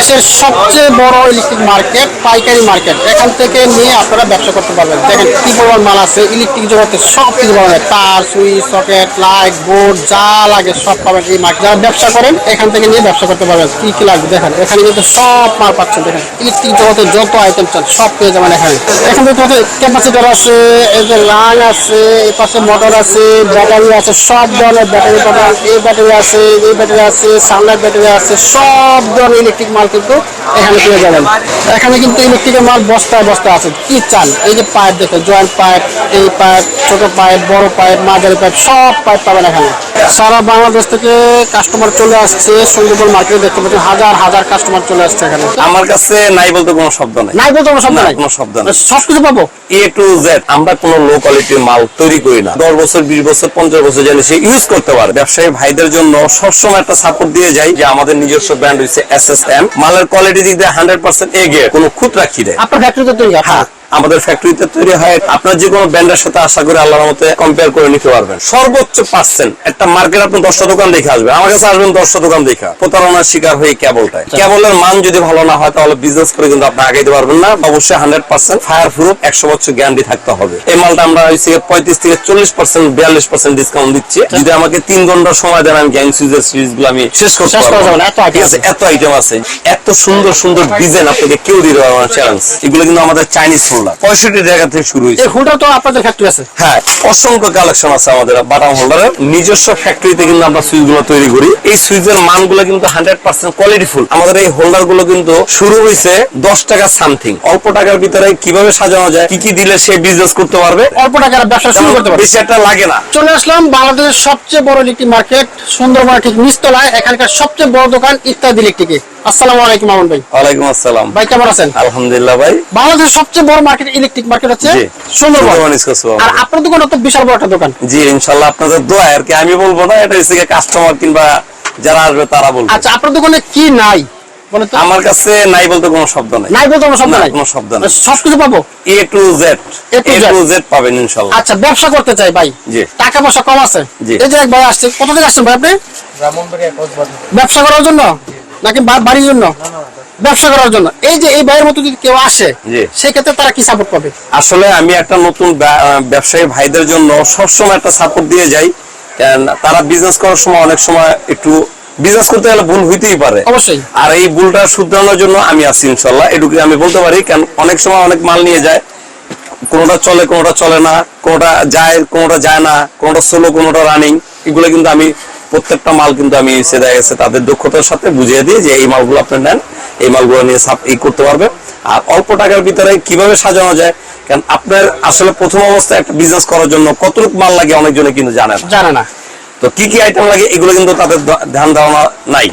দেশের সবচেয়ে বড় ইলেকট্রিক মার্কেট পাইকারি মার্কেট এখান থেকে নিয়ে আপনারা ব্যবসা করতে পারবেন। দেখেন কি পরিমাণ মাল আছে ইলেকট্রিক জগতে সব কিছু যায় তার সুইচ সকেট লাইট বোর্ড যা লাগে সব পাবেন এই মার্কেট যারা ব্যবসা করেন, এখান থেকে নিয়ে ব্যবসা করতে পারবেন। কি কি লাগবে দেখেন, এখানে কিন্তু সব মাল পাচ্ছেন। দেখেন ইলেকট্রিক জগতে যত আইটেম চান, সব পেয়ে যাবেন এখানে। এখান থেকে তোমাদের ক্যাপাসিটার আছে, এই যে লাইন আছে, এই পাশে মোটর আছে ব্যাটারি আছে, সব ধরনের ব্যাটারি পাবেন। এই ব্যাটারি আছে, এই ব্যাটারি আছে সানলাইট ব্যাটারি আছে, সব ধরনের ইলেকট্রিক মাল কিন্তু এখানে পেয়ে যাবেন। এখানে কিন্তু ইলেকট্রিকের মাল বস্তায় বস্তা আছে। কি চান এই যে পাইপ দেখো জয়েন্ট পাইপ এই পাইপ ছোট পাইপ বড় পাইপ মাঝারি পাইপ সব পাইপ পাবেন এখানে। সারা বাংলাদেশ থেকে কাস্টমার চলে আসছে সুন্দরবন মার্কেটে দেখতে পাচ্ছেন হাজার হাজার কাস্টমার চলে আসছে এখানে। আমার কাছে নাই বলতে কোনো শব্দ নাই। নাই বলতে কোনো শব্দ নাই? কোনো শব্দ নাই। সব কিছু পাবো? এ টু জেড আমরা কোনো লো কোয়ালিটির মাল তৈরি করি না। দশ বছর বিশ বছর পঞ্চাশ বছর যেন সে ইউজ করতে পারে। ব্যবসায়ী ভাইদের জন্য সবসময় একটা সাপোর্ট দিয়ে যাই যে আমাদের নিজস্ব ব্র্যান্ড হচ্ছে এস এস এম মালের কোয়ালিটি দিক দিয়ে হান্ড্রেড পার্সেন্ট এগিয়ে কোনো খুঁত রাখি দেয় আপনার ফ্যাক্টরি তো তৈরি হ্যাঁ আমাদের ফ্যাক্টরিতে তৈরি হয় আপনার যে কোনো ব্র্যান্ডের সাথে আশা করে আল্লাহর মতে কম্পেয়ার করে নিতে পারবেন। সর্বোচ্চ পার্সেন্ট একটা মার্কেট আপনি দশটা দোকান দেখে আসবেন। আমার কাছে আসবেন দশটা দোকান দেখা। প্রতারণার শিকার হয়ে কেবলটায়। কেবলের মান যদি ভালো না হয় তাহলে বিজনেস করে কিন্তু আপনি আগাইতে পারবেন না। অবশ্যই হান্ড্রেড পার্সেন্ট ফায়ার প্রুফ একশো বছর গ্যারান্টি থাকতে হবে। এই মালটা আমরা পঁয়ত্রিশ থেকে চল্লিশ পার্সেন্ট বিয়াল্লিশ পার্সেন্ট ডিসকাউন্ট দিচ্ছি। যদি আমাকে তিন ঘণ্টা সময় দেন আমি গ্যাং সুইজের সিরিজগুলো আমি শেষ করতে পারব। এত ঠিক আছে এত আইটেম আছে। এত সুন্দর সুন্দর ডিজাইন আপনাকে কেউ দিতে পারবে না চ্যালেঞ্জ এগুলো কিন্তু আমাদের চাইনিজ হোল্ডার পঁয়ষট্টি জায়গা থেকে শুরু হয়েছে। এই তো আপনাদের ফ্যাক্টরি আছে। হ্যাঁ অসংখ্য কালেকশন আছে আমাদের বাটাম হোল্ডারের। নিজস্ব ফ্যাক্টরিতে কিন্তু আমরা সুইচগুলো তৈরি করি। এই সুইচের মানগুলো কিন্তু হান্ড্রেড পার্সেন্ট কোয়ালিটিফুল আমাদের এই হোল্ডারগুলো কিন্তু শুরু হয়েছে দশ টাকা সামথিং অল্প টাকার ভিতরে কীভাবে সাজানো যায় কি কি দিলে সে বিজনেস করতে পারবে? অল্প টাকার ব্যবসা শুরু করতে পারবে। বেশি একটা লাগে না। চলে আসলাম বাংলাদেশের সবচেয়ে বড় ইলেকট্রিক মার্কেট সুন্দরবন ঠিক নিচতলায়। এখানকার সবচেয়ে বড় দোকান ইত্যাদি ইলেকট্রিকে আসসালামু আলাইকুম আমন ভাই। ওয়ালাইকুম আসসালাম। ভাই কেমন আছেন? আলহামদুলিল্লাহ ভাই। বাংলাদেশের সবচেয়ে বড় মার্কেট ইলেকট্রিক মার্কেট হচ্ছে সুন্দরবন আর আপনার দোকান তো বিশাল বড় একটা দোকান? জি ইনশাল্লাহ আপনাদের দোয়া আর কি আমি বলব না এটা হচ্ছে কাস্টমার কিংবা যারা আসবে তারা বলবে। আচ্ছা আপনার দোকানে কি নাই? আমার কাছে নাই বলতে কোনো শব্দ নাই। নাই বলতে কোনো শব্দ নাই? কোনো শব্দ নাই। সব কিছু পাবো? A to Z A to Z পাবেন ইনশাল্লাহ। আচ্ছা ব্যবসা করতে চাই ভাই। জি। টাকা পয়সা কম আছে? এই যে এক ভাই আসছে কোথা থেকে আসছেন ভাই আপনি? ব্যবসা করার জন্য? নাকি বাড়ির জন্য? ব্যবসা করার জন্য। এই যে এই ভাইয়ের মতো যদি কেউ আসে। সেক্ষেত্রে তারা কি সাপোর্ট পাবে? আসলে আমি একটা নতুন ব্যবসায়ী ভাইদের জন্য সবসময় একটা সাপোর্ট দিয়ে যাই। তারা বিজনেস করার সময় অনেক সময় একটু বিজনেস করতে গেলে ভুল হইতেই পারে। অবশ্যই। আর এই ভুলটা শুধরানোর জন্য আমি আছি ইনশাল্লাহ এটুকু আমি বলতে পারি কারণ অনেক সময় অনেক মাল নিয়ে যায়। কোনোটা চলে কোনোটা চলে না। কোনোটা যায় কোনোটা যায় না। কোনোটা সোলো কোনোটা রানিং এগুলো কিন্তু আমি প্রত্যেকটা মাল কিন্তু আমি এসে দেখা গেছে তাদের দক্ষতার সাথে বুঝিয়ে দিই যে এই মালগুলো আপনি নেন এই মালগুলো নিয়ে সাপ ই করতে পারবে। আর অল্প টাকার ভিতরে কীভাবে সাজানো যায়? কারণ আপনার আসলে প্রথম অবস্থায় একটা বিজনেস করার জন্য কতটুকু মাল লাগে অনেকজনে কিন্তু জানে না। জানে না। তো কি কি আইটেম লাগে এগুলো কিন্তু তাদের ধ্যান ধারণা নাই।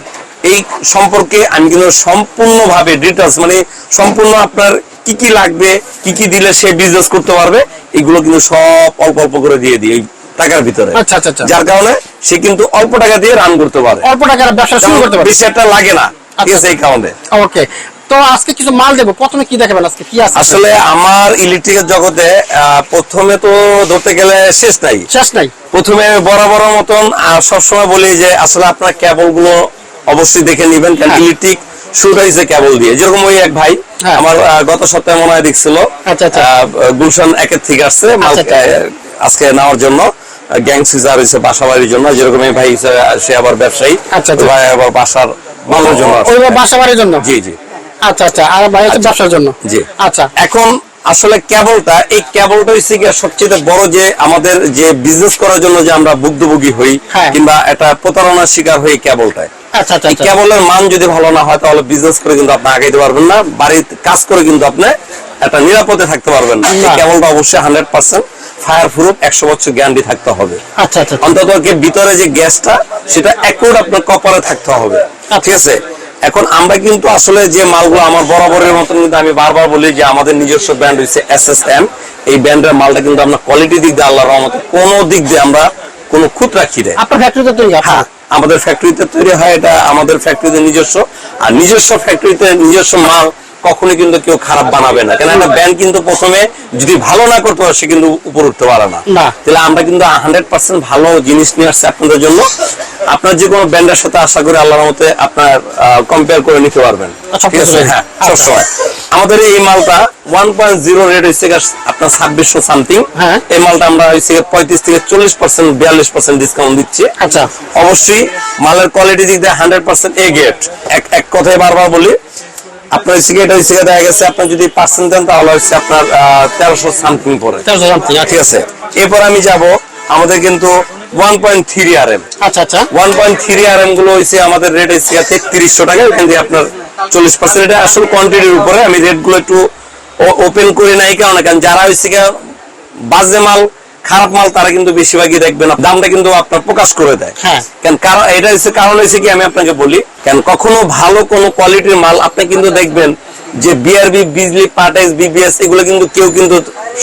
এই সম্পর্কে আমি কিন্তু সম্পূর্ণভাবে ডিটেলস মানে সম্পূর্ণ আপনার কি কি লাগবে কি কি দিলে সে বিজনেস করতে পারবে এগুলো কিন্তু সব অল্প অল্প করে দিয়ে দিই। টাকার ভিতরে। আচ্ছা, আচ্ছা, আচ্ছা। যার কারণে সে কিন্তু অল্প টাকা দিয়ে রান করতে পারে। অল্প টাকার ব্যবসা শুরু করতে পারবে বেশি একটা লাগে না ঠিক আচ্ছা। আছে এই কারণে। ওকে। তো আজকে কিছু মাল দেবো। প্রথমে কি দেখাবেন আজকে? কি আছে? আসলে আমার ইলেকট্রিকের জগতে প্রথমে তো ধরতে গেলে শেষ নাই। শেষ নাই। প্রথমে বড় বড় মতন সবসময় বলি যে আসলে আপনার কেবলগুলো অবশ্যই দেখে নিবেন কারণ হ্যাঁ। ইলেকট্রিক শুরু হয়েছে কেবল দিয়ে। যেরকম ওই এক ভাই হ্যাঁ। আমার গত সপ্তাহে মনে হয় দেখছিল। আচ্ছা, আচ্ছা। গুলশান একের থেকে আসছে আচ্ছা, আচ্ছা। আজকে নেওয়ার জন্য। গ্যাং সিজার হয়েছে বাসা বাড়ির জন্য যেরকম এই ভাই সে আবার ব্যবসায়ী আচ্ছা, আচ্ছা। ভাই আবার বাসার জন্য বাসা বাড়ির জন্য? জি জি। আচ্ছা আচ্ছা আর ভাই হচ্ছে ব্যবসার জন্য? জি। আচ্ছা। এখন আসলে কেবলটা এই কেবলটা হচ্ছে সবচেয়ে বড় যে আমাদের যে বিজনেস করার জন্য যে আমরা ভুক্তভোগী হই হ্যাঁ। কিংবা একটা প্রতারণার শিকার হই কেবলটায়। আচ্ছা আচ্ছা আচ্ছা। কেবলের মান যদি ভালো না হয় তাহলে বিজনেস করে কিন্তু আপনি আগাইতে পারবেন না। বাড়িতে কাজ করে কিন্তু আপনি একটা নিরাপদে থাকতে পারবেন না। কেবলটা অবশ্যই হান্ড্রেড পার্সেন্ট ফায়ার প্রুফ একশো বছর গ্যারান্টি থাকতে হবে। আচ্ছা আচ্ছা। অন্তত ভিতরে যে গ্যাসটা সেটা অ্যাকুরেট আপনার কপারে থাকতে হবে। ঠিক আছে? এখন আমরা কিন্তু আসলে যে মালগুলো আমার বরাবরের মতন কিন্তু আমি বারবার বলি যে আমাদের নিজস্ব ব্র্যান্ড হচ্ছে এস এস এম এই ব্র্যান্ডের মালটা কিন্তু আমরা কোয়ালিটি দিক দিয়ে আল্লাহর রহমতে কোনো দিক দিয়ে আমরা কোনো খুঁত রাখি দেয় আপনার ফ্যাক্টরিতে তৈরি হ্যাঁ আমাদের ফ্যাক্টরিতে তৈরি হয় এটা আমাদের ফ্যাক্টরিতে নিজস্ব। আর নিজস্ব ফ্যাক্টরিতে নিজস্ব মাল কখনো কিন্তু কেউ খারাপ বানাবে না। কেন একটা ব্যাংক কিন্তু প্রথমে যদি ভালো না করতে পারে সে কিন্তু উপর উঠতে পারে না। তাহলে আমরা কিন্তু হান্ড্রেড পার্সেন্ট ভালো জিনিস নিয়ে আসছি আপনাদের জন্য। আপনার যে কোনো ব্র্যান্ডের সাথে আশা করি আল্লাহর মতে আপনার কম্পেয়ার করে নিতে পারবেন। আচ্ছা, ঠিক আছে? হ্যাঁ। সবসময়। আমাদের এই মালটা ওয়ান পয়েন্ট জিরো রেট হচ্ছে আপনার ছাব্বিশশো সামথিং হ্যাঁ। এই মালটা আমরা হচ্ছে পঁয়ত্রিশ থেকে চল্লিশ পার্সেন্ট বিয়াল্লিশ পার্সেন্ট ডিসকাউন্ট দিচ্ছি। আচ্ছা। অবশ্যই মালের কোয়ালিটি দিক দিয়ে হান্ড্রেড পার্সেন্ট এ গেট এক এক কথায় বারবার বলি আপনার গিয়ে এটা হচ্ছে দেখা গেছে আপনার যদি পার্সেন্ট দেন তাহলে হচ্ছে আপনার তেরোশো সামথিং পরে তেরোশো সামথিং ঠিক আছে? এরপর আমি যাব আমাদের কিন্তু one point three R M আচ্ছা আচ্ছা। ওয়ান পয়েন্ট থ্রি আর এমগুলো হচ্ছে আমাদের রেট হচ্ছে তেত্রিশশো টাকা এখান দিয়ে আপনার চল্লিশ পার্সেন্ট এটা আসলে কোয়ান্টিটির উপরে আমি রেটগুলো একটু ওপেন করে নাই কারণ কারণ যারা হচ্ছে বাজে মাল খারাপ মাল তারা কিন্তু বেশিরভাগই দেখবেন দামটা কিন্তু আপনার প্রকাশ করে দেয়। হ্যাঁ। কেন কারণ এটা হচ্ছে কারণ হচ্ছে কি আমি আপনাকে বলি কেন কখনো ভালো কোনো কোয়ালিটির মাল আপনি কিন্তু দেখবেন যে বিআরবি বিজলি পার্টাইজ বিবিএস এগুলো কিন্তু কেউ কিন্তু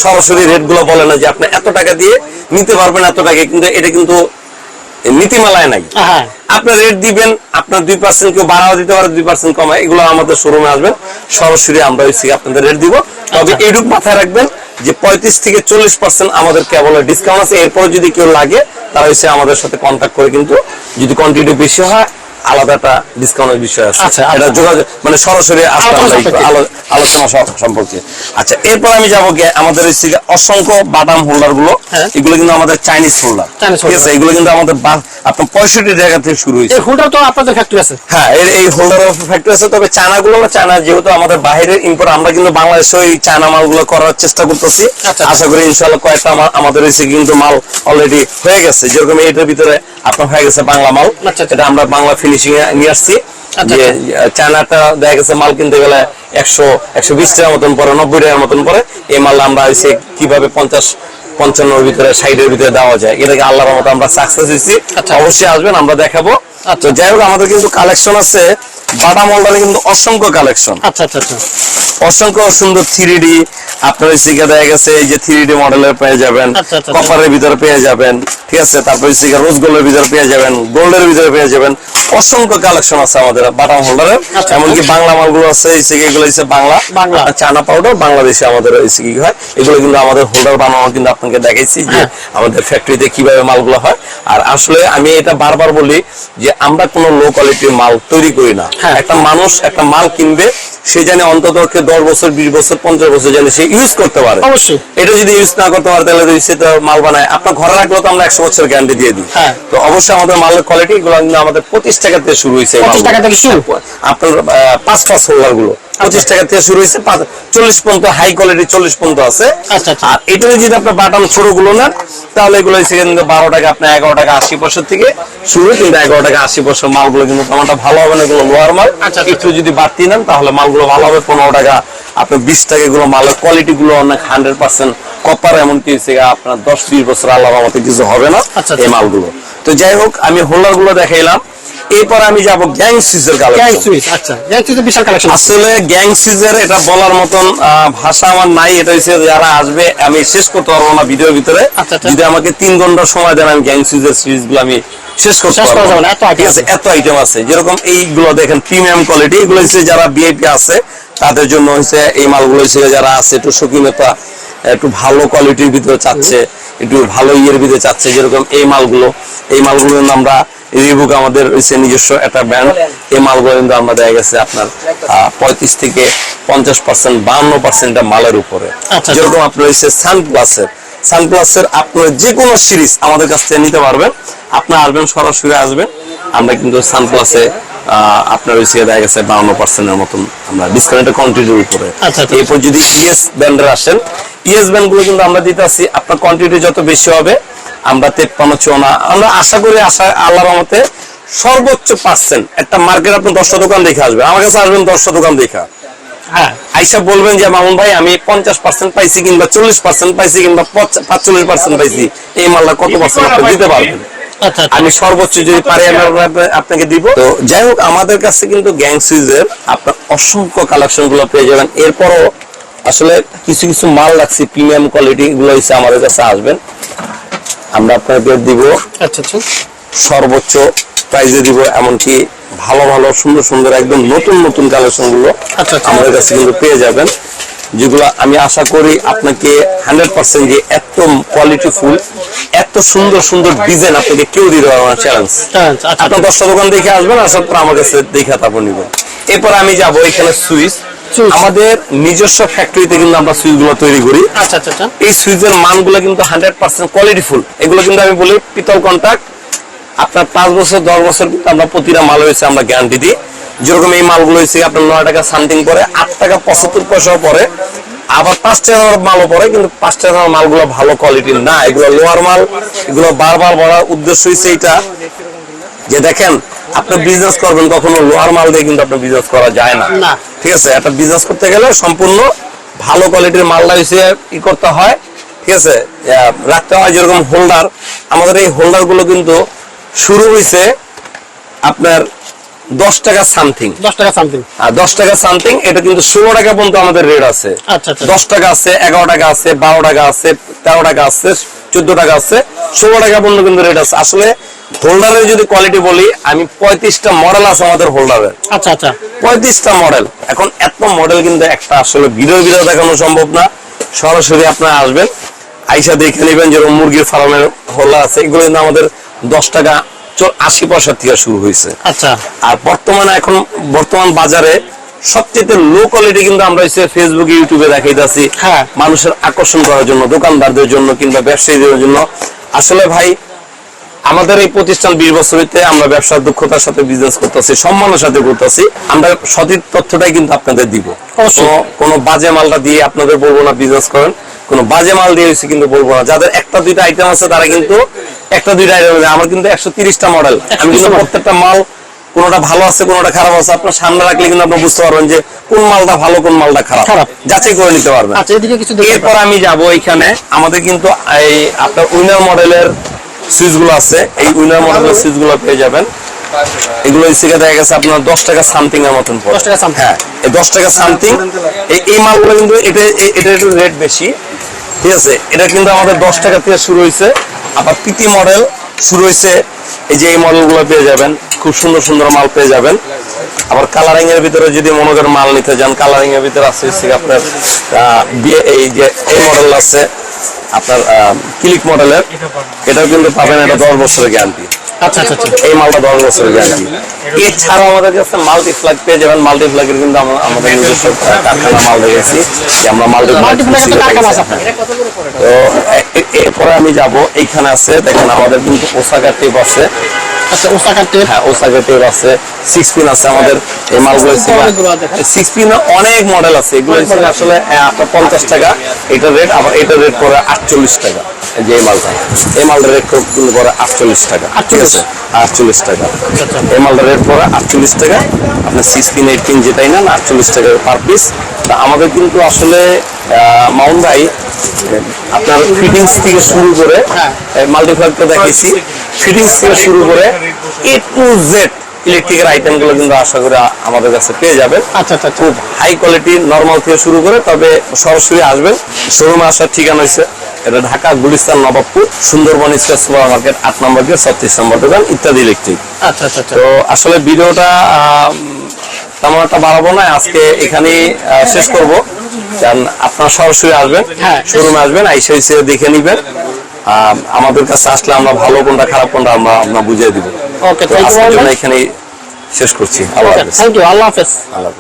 সরাসরি রেটগুলো বলে না যে আপনি এত টাকা দিয়ে নিতে পারবেন এত টাকা কিন্তু এটা কিন্তু নীতিমালায় নাই। হ্যাঁ। আপনার রেট দিবেন আপনার দুই পার্সেন্ট কেউ বাড়াও দিতে পারে দুই পার্সেন্ট কমায় এগুলো আমাদের শোরুমে আসবেন সরাসরি আমরা হচ্ছে আপনাদের রেট দিব। তবে এইরূপ এইটুকু মাথায় রাখবেন যে পঁয়ত্রিশ থেকে চল্লিশ পার্সেন্ট আমাদের কেবল ডিসকাউন্ট আছে। এরপর যদি কেউ লাগে তারা হচ্ছে আমাদের সাথে কন্ট্যাক্ট করে কিন্তু যদি কোয়ান্টিটি বেশি হয় আলাদা একটা ডিসকাউন্টের বিষয় আছে। আচ্ছা, এটা যোগাযোগ মানে সরাসরি আলোচনা সম্পর্কে। আচ্ছা এরপর আমি যাব আমাদের হচ্ছে অসংখ্য বাদাম হোল্ডারগুলো হ্যাঁ। এগুলো কিন্তু আমাদের চাইনিজ হোল্ডার ঠিক আছে এগুলো কিন্তু আমাদের আপনার পঁয়ষট্টি টাকা থেকে শুরু হয়েছে। হুডার তো আপনাদের ফ্যাক্টরি আছে। হ্যাঁ এর এই হোল্ডার ফ্যাক্টরি আছে তবে চায়না গুলো চায়না যেহেতু আমাদের বাইরের ইম্পোর্ট আমরা কিন্তু বাংলাদেশে ওই চায়না মালগুলো করার চেষ্টা করতেছি। আচ্ছা। আশা করি ইনশাল্লাহ কয়েকটা আমাদের এসে কিন্তু মাল অলরেডি হয়ে গেছে। যেরকম এটার ভিতরে আপনার হয়ে গেছে বাংলা মাল। আচ্ছা, আচ্ছা। এটা আমরা বাংলা ফিনিশিং এ নিয়ে আসছি। আচ্ছা, যে আচ্ছা। চায়নাটা দেখা গেছে মাল কিনতে গেলে একশো একশো বিশ টাকার মতন পরে নব্বই টাকার মতন পরে এই মাল আমরা হচ্ছে কীভাবে পঞ্চাশ পঞ্চান্নর ভিতরে ষাটের ভিতরে দেওয়া যায়। এটাকে আল্লাহর মতো আমরা সাকসেস আচ্ছা। অবশ্যই আসবেন আমরা দেখাবো। তো যাই হোক আমাদের কিন্তু কালেকশন আছে। বাটা কিন্তু অসংখ্য কালেকশন আচ্ছা আচ্ছা আচ্ছা। অসংখ্য সুন্দর থ্রি ডি আপনার সিগা দেখা গেছে এই যে থ্রি ডি মডেলের পেয়ে যাবেন কপারের ভিতরে পেয়ে যাবেন ঠিক আছে? তারপরে সিগা রোজ গোল্ডের ভিতরে পেয়ে যাবেন গোল্ডের ভিতরে পেয়ে যাবেন। অসংখ্য কালেকশন আছে আমাদের বাটাম হোল্ডারের আচ্ছা। এমনকি বাংলা মালগুলো আছে এগুলো হচ্ছে বাংলা বাংলা। চানা পাউডার বাংলাদেশে আমাদের হয় এগুলো কিন্তু আমাদের হোল্ডার বানানো কিন্তু আপনাকে দেখাইছি যে হ্যাঁ। আমাদের ফ্যাক্টরিতে কীভাবে মালগুলো হয় আর আসলে আমি এটা বারবার বলি যে আমরা কোনো লো কোয়ালিটির মাল তৈরি করি না হ্যাঁ। একটা মানুষ একটা মাল কিনবে সে জানে অন্তত দশ বছর বিশ বছর পঞ্চাশ বছর জানে সে ইউজ করতে পারে অবশ্যই। এটা যদি ইউজ না করতে পারে তাহলে সে তো মাল বানায় আপনার ঘরে রাখলেও তো আমরা একশো বছর গ্যারান্টি দিয়ে দিই হ্যাঁ। তো অবশ্যই আমাদের মালের কোয়ালিটি গুলো কিন্তু আমাদের পঁচিশ টাকা থেকে শুরু হয়েছে 25 টাকা থেকে শুরু? আপনার আহ, পাঁচ পাঁচ হোল্ডারগুলো পঁচিশ টাকা থেকে শুরু হয়েছে চল্লিশ পর্যন্ত হাই কোয়ালিটি চল্লিশ পর্যন্ত আছে আচ্ছা, আচ্ছা। আর এটা যদি আপনার বাটাম ছোটগুলো নেন তাহলে এগুলো কিন্তু বারো টাকা আপনার এগারো টাকা আশি বছর থেকে শুরু কিন্তু এগারো টাকা আশি বছর মালগুলো কিন্তু তেমনটা ভালো হবে না এগুলো লোয়ার মাল আচ্ছা। একটু যদি বাড়তি নেন তাহলে মালগুলো ভালো হবে পনেরো টাকা আপনার বিশ টাকা এগুলো মালের কোয়ালিটি গুলো অনেক হান্ড্রেড পার্সেন্ট কপার এমনকি হচ্ছে গিয়ে আপনার দশ বিশ বছর আল্লাহ আমাদের কিছু হবে না আচ্ছা, এই। মালগুলো তো যাই হোক আমি হোল্ডারগুলো দেখাইলাম এরপর আমি যাব গ্যাং সিজের গ্যাং সুইচ আচ্ছা গ্যাং সুইচ বিশাল কালেকশন আসলে গ্যাং সিজের এটা বলার মতন ভাষা আমার নাই এটা হচ্ছে যারা আসবে আমি শেষ করতে পারব না ভিডিওর ভিতরে। আচ্ছা, আচ্ছা। যদি আমাকে তিন ঘণ্টা সময় দেন আমি গ্যাং সিজের সিরিজগুলো আমি শেষ করতে পারব। না। এত আইটেম আছে যেরকম এইগুলো দেখেন প্রিমিয়াম কোয়ালিটি এগুলো হচ্ছে যারা বিআইপি আছে তাদের জন্য হচ্ছে এই মালগুলো হচ্ছে যারা আছে একটু শৌখিনতা একটু ভালো কোয়ালিটির ভিতরে চাচ্ছে একটু ভালো ইয়ের ভিতরে চাচ্ছে যেরকম এই মালগুলো। এই মালগুলো কিন্তু আমরা রিবুক আমাদের হচ্ছে নিজস্ব একটা ব্র্যান্ড এই মালগুলো কিন্তু আমরা দেখা গেছে আপনার পঁয়ত্রিশ থেকে পঞ্চাশ পার্সেন্ট বান্ন পার্সেন্ট মালের উপরে। আচ্ছা। যেরকম আপনার হচ্ছে সানপ্লাসের সানপ্লাসের আপনার যে কোনো সিরিজ আমাদের কাছ থেকে নিতে পারবেন। আপনার আসবেন সরাসরি আসবেন। আমরা কিন্তু সানপ্লাসে আপনার হচ্ছে দেখা গেছে বাউন্ন পার্সেন্টের মতন আমরা ডিসকাউন্টের কোয়ান্টিটির উপরে। আচ্ছা, আচ্ছা। এরপর যদি ইএস ব্যান্ডের আসেন ইএস ব্যান্ডগুলো কিন্তু আমরা দিতে আসি। আপনার কোয়ান্টিটি যত বেশি হবে আমরা তেপ্পান্ন চুয়ান্ন আমরা আশা করি আশা আল্লাহর রহমতে সর্বোচ্চ পার্সেন্ট। একটা মার্কেট আপনি দশটা দোকান দেখে আসবেন। আমার কাছে আসবেন দশটা দোকান দেখা। হ্যাঁ। আইসা বলবেন যে মামুন ভাই আমি পঞ্চাশ পার্সেন্ট পাইছি কিংবা চল্লিশ পার্সেন্ট পাইছি কিংবা পাঁচচল্লিশ পার্সেন্ট পাইছি। এই মালটা কত পার্সেন্ট আপনি দিতে পারবেন? আচ্ছা আচ্ছা। আমি সর্বোচ্চ যদি পারি আপনাকে দিব। তো যাই হোক আমাদের কাছে কিন্তু গ্যাং সুইজের আপনার অসংখ্য কালেকশনগুলো পেয়ে যাবেন। এরপরও আসলে কিছু কিছু মাল রাখছি প্রিমিয়াম কোয়ালিটি গুলো হচ্ছে আমাদের কাছে আসবেন। আমরা আপনাকে দিব। আচ্ছা আচ্ছা। সর্বোচ্চ প্রাইজে দিব এমনকি ভালো ভালো সুন্দর সুন্দর একদম নতুন নতুন কালেকশনগুলো আচ্ছা, আচ্ছা। আমাদের কাছে কিন্তু পেয়ে যাবেন যেগুলো আমি আশা করি আপনাকে হান্ড্রেড পার্সেন্ট যে এত কোয়ালিটি ফুল এত সুন্দর সুন্দর ডিজাইন আপনাকে কেউ দিতে পারবে না চ্যালেঞ্জ আচ্ছা, আপনার দশটা দোকান দেখে আসবেন আসার পর আমার কাছে দেখে তারপর নিবেন। এরপর আমি যাব এখানে সুইচ। আমাদের নিজস্ব ফ্যাক্টরিতে কিন্তু আমরা সুইচগুলো তৈরি করি। আচ্ছা আচ্ছা আচ্ছা। এই সুইচের মানগুলো কিন্তু হান্ড্রেড পার্সেন্ট কোয়ালিটিফুল এগুলো কিন্তু আমি বলি পিতল কন্ট্যাক্ট আপনার পাঁচ বছর দশ বছর কিন্তু আমরা প্রতিটা মাল হয়েছে আমরা গ্যারান্টি দিই। যেরকম এই মালগুলো হয়েছে আপনার নয় টাকা সামথিং পরে আট টাকা পঁচাত্তর পয়সাও পরে। আবার পাঁচ টাকার মালও পরে কিন্তু পাঁচ টাকার মালগুলো ভালো কোয়ালিটির না। এগুলো লোয়ার মাল এগুলো বারবার বলার উদ্দেশ্য হয়েছে এটা যে দেখেন আপনি বিজনেস করবেন কখনো লোহার মাল দিয়ে কিন্তু আপনার বিজনেস করা যায় না। না। ঠিক আছে একটা বিজনেস করতে গেলে সম্পূর্ণ ভালো কোয়ালিটির মালটা হচ্ছে ই করতে হয় ঠিক আছে? রাখতে হয় যেরকম হোল্ডার আমাদের এই হোল্ডারগুলো কিন্তু শুরু হয়েছে আপনার দশ টাকা সামথিং দশ টাকা সামথিং আর দশ টাকা সামথিং এটা কিন্তু ষোলো টাকা পর্যন্ত আমাদের রেট আছে। আচ্ছা আচ্ছা। দশ টাকা আছে এগারো টাকা আছে বারো টাকা আছে তেরো টাকা আছে চোদ্দ টাকা আছে ষোলো টাকা পর্যন্ত কিন্তু রেট আছে। আসলে হোল্ডারের যদি কোয়ালিটি বলি আমি পঁয়ত্রিশটা মডেল আছে আমাদের হোল্ডারের আচ্ছা আচ্ছা। পঁয়ত্রিশটা মডেল এখন এত মডেল কিন্তু একটা আসলে ভিডিও ভিডিও দেখানো সম্ভব না। সরাসরি আপনারা আসবেন আইসা দেখে নেবেন যেরকম মুরগির ফার্মের হোল্ডার আছে। এগুলো কিন্তু আমাদের দশ টাকা আশি পয়সা থেকে শুরু হয়েছে। আচ্ছা। আর বর্তমানে এখন বর্তমান বাজারে সবচেয়ে লো কোয়ালিটি কিন্তু আমরা হচ্ছে ফেসবুকে ইউটিউবে দেখাইতেছি হ্যাঁ। মানুষের আকর্ষণ করার জন্য দোকানদারদের জন্য কিংবা ব্যবসায়ীদের জন্য। আসলে ভাই আমাদের এই প্রতিষ্ঠান বিশ বছরিতে আমরা ব্যবসার দক্ষতার সাথে বিজনেস করতেছি সম্মানের সাথে করতেছি। আমরা সঠিক তথ্যটাই কিন্তু আপনাদের দিব। কোনো- বাজে মালটা দিয়ে আপনাদের বলব না বিজনেস করেন। কোনো বাজে মাল দিয়ে হচ্ছে কিন্তু বলব না। যাদের একটা দুইটা আইটেম আছে তারা কিন্তু একটা দুইটা আইটেম আছে আমার কিন্তু একশো তিরিশটা মডেল আমি কিন্তু প্রত্যেকটা মাল কোনোটা ভালো আছে কোনটা খারাপ আছে আপনার সামনে রাখলে কিন্তু আপনি বুঝতে পারবেন যে কোন মালটা ভালো কোন মালটা খারাপ। যাচাই করে নিতে পারবেন। আচ্ছা এরপর আমি যাব এখানে। আমাদের কিন্তু এই আপনার উইনার মডেলের সুইচগুলো আছে এই উইনার মডেলের সুইচগুলো পেয়ে যাবেন। এগুলো গিয়ে দেখা গেছে আপনার দশ টাকা সামথিং এর মতন পড়ে। 10 টাকা something। হ্যাঁ এই দশ টাকা সামথিং এই মালগুলো কিন্তু এটা এটা একটু রেট বেশি। ঠিক আছে এটা কিন্তু আমাদের দশ টাকা থেকে শুরু হয়েছে। আবার পিটি মডেল শুরু হয়েছে। এই যে এই মডেলগুলো পেয়ে যাবেন। খুব সুন্দর সুন্দর মাল পেয়ে যাবেন। আবার কালারিং এর ভিতরে যদি মনে করেন মাল নিতে যান কালারিং এর ভিতরে আছে আপনার এই যে এই মডেল আছে। আপনার ক্লিক মডেলের এটাও কিন্তু পাবেন এটা দশ বছরের গ্যারান্টি আচ্ছা আচ্ছা আচ্ছা। এই মালটা দশ বছরের গ্যারান্টি এছাড়াও আমাদের কাছে মাল্টি ফ্ল্যাগ পেয়ে যাবেন। কিন্তু আমরা- আমাদের নিজস্ব কারখানা মাল দেখেছি আমরা মাল্টি তো এরপরে আমি যাব এইখানে আছে দেখেন আমাদের কিন্তু ওসাকা টেপ আছে। আচ্ছা টেপ? হ্যাঁ ওসাকা টেপ আছে সিক্স পিন আছে আমাদের এই মালগুলো সিক্স পিন অনেক মডেল আছে এগুলো আসলে পঞ্চাশ টাকা এটার রেট আবার এটার রেট পরে আটচল্লিশ টাকা যে এই মালটা। এই মালটার রেট পরে আটচল্লিশ টাকা ঠিক আছে? আটচল্লিশ টাকা। এই মালটার রেট পরে আটচল্লিশ টাকা আপনার সিক্স পিন এইট পিন যেটাই না আটচল্লিশ টাকা পার পিস আমাদের কিন্তু আসলে মাউন্ট ভাই আপনার ফিটিংস থেকে শুরু করে। মাল্টিফ্ল্যাগটা দেখিয়েছি ফিটিংস থেকে শুরু করে এ টু জেড ইলেকট্রিকের আইটেমগুলো কিন্তু আশা করি আমাদের কাছে পেয়ে যাবেন। আচ্ছা আচ্ছা আচ্ছা। খুব হাই কোয়ালিটি নর্মাল থেকে শুরু করে তবে সরাসরি আসবেন। শোরুমে আসার ঠিকানা হয়েছে এটা Dhaka Gulistan Nawabpur Sundarban square super market আট নম্বর গেট ছত্রিশ নম্বর দোকান ইত্যাদি ইলেকট্রিক আচ্ছা আচ্ছা আচ্ছা। তো আসলে ভিডিওটা তেমন একটা বাড়াবো না আজকে এখানেই শেষ করব। কারণ আপনারা সরাসরি আসবেন হ্যাঁ। শোরুমে আসবেন আইসে এসে দেখে নিবেন। আমাদের কাছে আসলে আমরা ভালো কোনটা খারাপ কোনটা আমরা আমরা বুঝিয়ে দিব। ওকে আজকের জন্য ইউ এখানেই শেষ করছি। আল্লাহ হাফেজ। আল্লাহ হাফেজ। আল্লাহ